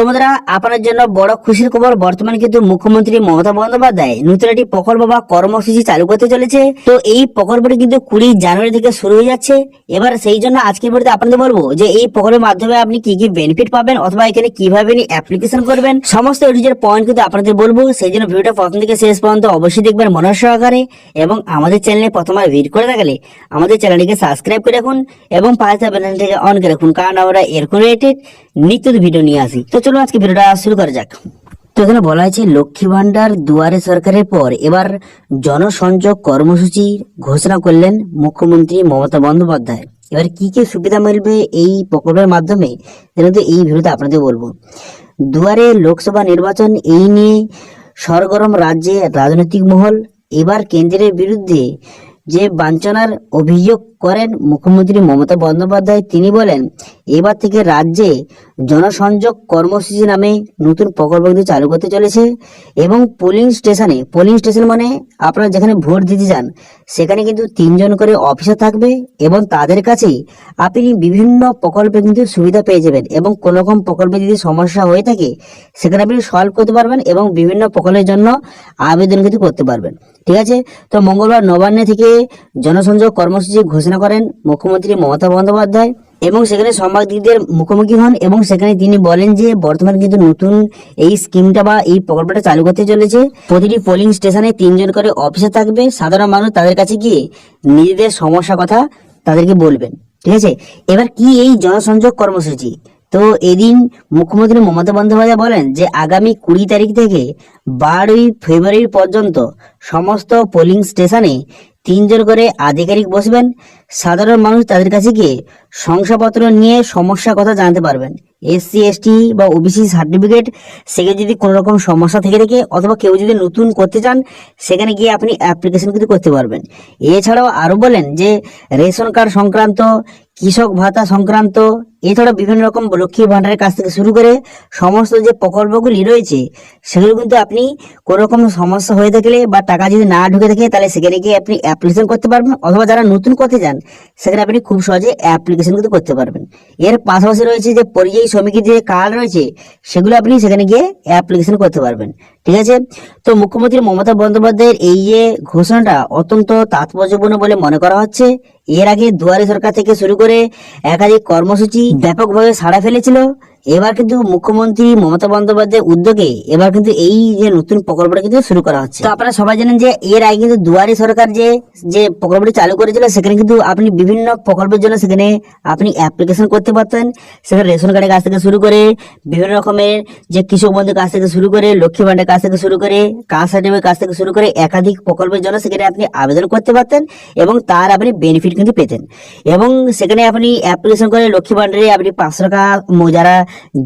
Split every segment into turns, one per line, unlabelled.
তোমাদের আপনার জন্য বড় খুশির খবর বর্তমানে কিন্তু মুখ্যমন্ত্রী মমতা বন্দ্যোপাধ্যায় নতুন একটি প্রকল্প বা কর্মসূচি চালু করতে চলেছে। তো এই প্রকল্পটি কিন্তু কুড়ি জানুয়ারি থেকে শুরু হয়ে যাচ্ছে। এবার সেই জন্য আজকে ভিডিওতে আপনাদের বলব যে এই প্রকল্পের মাধ্যমে আপনি কি কি বেনিফিট পাবেন অথবা এখানে কীভাবে অ্যাপ্লিকেশন করবেন, সমস্ত এডিজের পয়েন্ট কিন্তু আপনাদের বলব। সেই জন্য ভিডিওটা প্রথম থেকে শেষ পর্যন্ত অবশ্যই দেখবেন মনোজ সহকারে এবং আমাদের চ্যানেলে প্রথমবার ভিড় করে থাকলে আমাদের চ্যানেলটিকে সাবস্ক্রাইব করে রাখুন এবং পাশে বেলনটিকে অন করে রাখুন, কারণ আমরা এরকম রিলেটেড নিত্য ভিডিও নিয়ে আসি। তো চলুন আজকে ভিডিওটা শুরু করা যাক। তো এখানে বলা হয়েছে, লক্ষ্মী ভান্ডার দুয়ারে সরকারের পর এবার জনসংযোগ কর্মসূচির ঘোষণা করলেন মুখ্যমন্ত্রী মমতা বন্দ্যোপাধ্যায়। এবার কি কি সুবিধা মিলবে এই প্রকল্পের মাধ্যমে? তো এই ভিডিওতে আপনাদের বলব। দুয়ারে লোকসভা নির্বাচন এই নিয়ে সরগরম রাজ্যে রাজনৈতিক মহল, এবার কেন্দ্রের বিরুদ্ধে যে বাঞ্ছনার অভিযোগ করেন মুখ্যমন্ত্রী মমতা বন্দ্যোপাধ্যায়, তিনি বলেন, এবার থেকে রাজ্যে জনসংযোগ কর্মসূচি নামে নতুন প্রকল্প কিন্তু চালু করতে চলেছে এবং পোলিং স্টেশনে পোলিং স্টেশন মানে আপনারা যেখানে ভোট দিতে যান, সেখানে কিন্তু তিনজন করে অফিসার থাকবে এবং তাদের কাছেই আপনি বিভিন্ন প্রকল্পে কিন্তু সুবিধা পেয়ে যাবেন এবং কোনো রকম প্রকল্পে যদি সমস্যা হয়ে থাকে, সেখানে আপনি সলভ করতে পারবেন এবং বিভিন্ন প্রকল্পের জন্য আবেদন কিন্তু করতে পারবেন। ঠিক আছে? তো মঙ্গলবার নবান্নে থেকে জনসংযোগ কর্মসূচি ঘোষণা করেন মুখ্যমন্ত্রী মমতা বন্দ্যোপাধ্যায় এবং সেখানে সাংবাদিকদের মুখোমুখি হন এবং সেখানে তিনি বলেন যে বর্তমানে কিন্তু নতুন এই স্কিমটা বা এই প্রকল্পটা চালু করতে চলেছে। প্রতিটি পোলিং স্টেশনে তিনজন করে অফিসার থাকবে। সাধারণ মানুষ তাদের কাছে গিয়ে নিজেদের সমস্যা কথা তাদেরকে বলবেন। ঠিক আছে? এবার কি এই জনসংযোগ কর্মসূচি? তো এদিন মুখ্যমন্ত্রী মমতা বন্দ্যোপাধ্যায় বলেন যে, আগামী কুড়ি তারিখ থেকে বারোই ফেব্রুয়ারি পর্যন্ত সমস্ত পোলিং স্টেশনে তিনজন করে আধিকারিক বসবেন। সাধারণ মানুষ তাদের কাছে গিয়ে শংসাপত্র নিয়ে সমস্যার কথা জানতে পারবেন। এসসি, এসটি বা ওবিসি সার্টিফিকেট সেখানে যদি কোনো রকম সমস্যা থেকে থাকে অথবা কেউ যদি নতুন করতে চান, সেখানে গিয়ে আপনি অ্যাপ্লিকেশন কিন্তু করতে পারবেন। এছাড়াও আরও বলেন যে, রেশন কার্ড সংক্রান্ত, কৃষক ভাতা সংক্রান্ত এছাড়া বিভিন্ন রকম লক্ষ্মী ভান্ডারের কাছ থেকে শুরু করে সমস্ত যে প্রকল্পগুলি রয়েছে, সেগুলো কিন্তু আপনি কোনো রকম সমস্যা হয়ে থাকলে বা টাকা যদি না ঢুকে থাকে, তাহলে সেখানে গিয়ে আপনি অ্যাপ্লিকেশন করতে পারবেন। অথবা যারা নতুন করতে চান, সেখানে আপনি খুব সহজে অ্যাপ্লিকেশন কিন্তু করতে পারবেন। এর পাশাপাশি রয়েছে যে পরিযায়ী শ্রমিকের যে কার্ড রয়েছে, সেগুলো আপনি সেখানে গিয়ে অ্যাপ্লিকেশন করতে পারবেন। ঠিক আছে? তো মুখ্যমন্ত্রী মমতা বন্দ্যোপাধ্যায়ের এই যে ঘোষণাটা অত্যন্ত তাৎপর্যপূর্ণ বলে মনে করা হচ্ছে। এর আগে দুয়ারে সরকার থেকে শুরু করে একাধিক কর্মসূচি ব্যাপকভাবে সাড়া ফেলেছিল। এবার কিন্তু মুখ্যমন্ত্রী মমতা বন্দ্যোপাধ্যায়ের উদ্যোগে এবার কিন্তু এই যে নতুন প্রকল্পটা কিন্তু শুরু করা হচ্ছে। তো আপনারা সবাই জানেন যে এর আগে কিন্তু দুয়ারে সরকার যে যে প্রকল্পটি চালু করেছিল, সেখানে কিন্তু আপনি বিভিন্ন প্রকল্পের জন্য সেখানে আপনি অ্যাপ্লিকেশন করতে পারতেন। সেখানে রেশন কার্ডের কাছ থেকে শুরু করে বিভিন্ন রকমের যে কৃষক বন্ধুর কাছ থেকে শুরু করে, লক্ষ্মী ভান্ডারের কাছ থেকে শুরু করে কাস্ট সার্টিফিকেট কাছ থেকে শুরু করে একাধিক প্রকল্পের জন্য সেখানে আপনি আবেদন করতে পারতেন এবং তার আপনি বেনিফিট কিন্তু পেতেন। এবং সেখানে আপনি অ্যাপ্লিকেশন করে লক্ষ্মী ভান্ডারে আপনি পাঁচশো টাকা যারা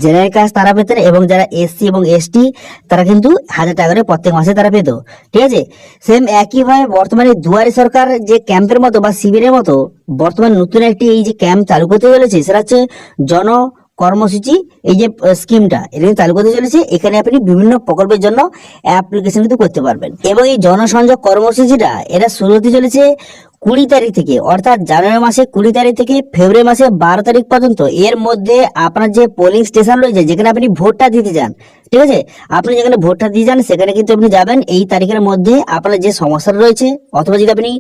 জেনারেল কাজ তারা পেতেন এবং যারা এসসি এবং এসটি, তারা কিন্তু হাজার টাকা করে প্রত্যেক মাসে তারা পেত। ঠিক আছে? সেম একইভাবে বর্তমানে দুয়ারে সরকার যে ক্যাম্পের মতো বা শিবিরের মতো বর্তমানে নতুন একটি এই যে ক্যাম্প চালু করতে চলেছে, সেটা হচ্ছে জন কর্মসূচি এই যে স্কিমটা। এটা চালু করতে চলেছে। এখানে আপনি বিভিন্ন প্রকল্পের জন্য অ্যাপ্লিকেশন কিন্তু করতে পারবেন। এবং এই জনসংযোগ কর্মসূচিটা, এটা শুরু হতে চলেছে কুড়ি তারিখ থেকে, অর্থাৎ জানুয়ারি মাসে কুড়ি তারিখ থেকে ফেব্রুয়ারি মাসে বারো তারিখ পর্যন্ত, এর মধ্যে আপনার যে পোলিং স্টেশন রয়েছে, যেখানে আপনি ভোটটা দিতে যান ঠিক আছে? আপনি যেখানে ভোটটা দিয়ে যান, সেখানে কিন্তু আপনি যাবেন। এই তারিখের মধ্যে আপনার যে সমস্যাটা রয়েছে, অথবা যদি আপনি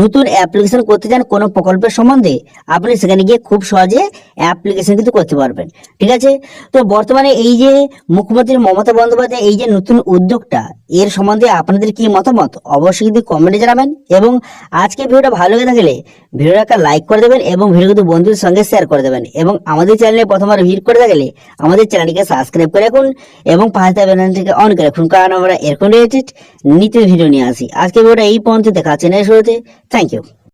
নতুন অ্যাপ্লিকেশন করতে চান কোনো প্রকল্পের সম্বন্ধে, আপনি সেখানে গিয়ে খুব সহজে অ্যাপ্লিকেশন কিন্তু করতে পারবেন। ঠিক আছে? তো বর্তমানে এই যে মুখ্যমন্ত্রী মমতা বন্দ্যোপাধ্যায়, এই যে নতুন উদ্যোগটা, এর সম্বন্ধে আপনাদের কি মতামত? অবশ্যই কিন্তু কমেন্টে জানাবেন এবং আজকে ভিডিওটা ভালো লেগে থাকলে ভিডিওটা একটা লাইক করে দেবেন এবং ভিডিও কিন্তু বন্ধুদের সঙ্গে শেয়ার করে দেবেন এবং আমাদের চ্যানেলে প্রথমবার ভিড় করে থাকলে আমাদের চ্যানেলটিকে সাবস্ক্রাইব করে রাখুন এবং পাশে বেলানটিকে অন করে রাখুন কারণ আমরা এরকম রিলেটেড নিচের ভিডিও নিয়ে আসি। আজকে ভিডিওটা এই পর্যন্ত দেখা হচ্ছে শুরুতে থ্যাংক ইউ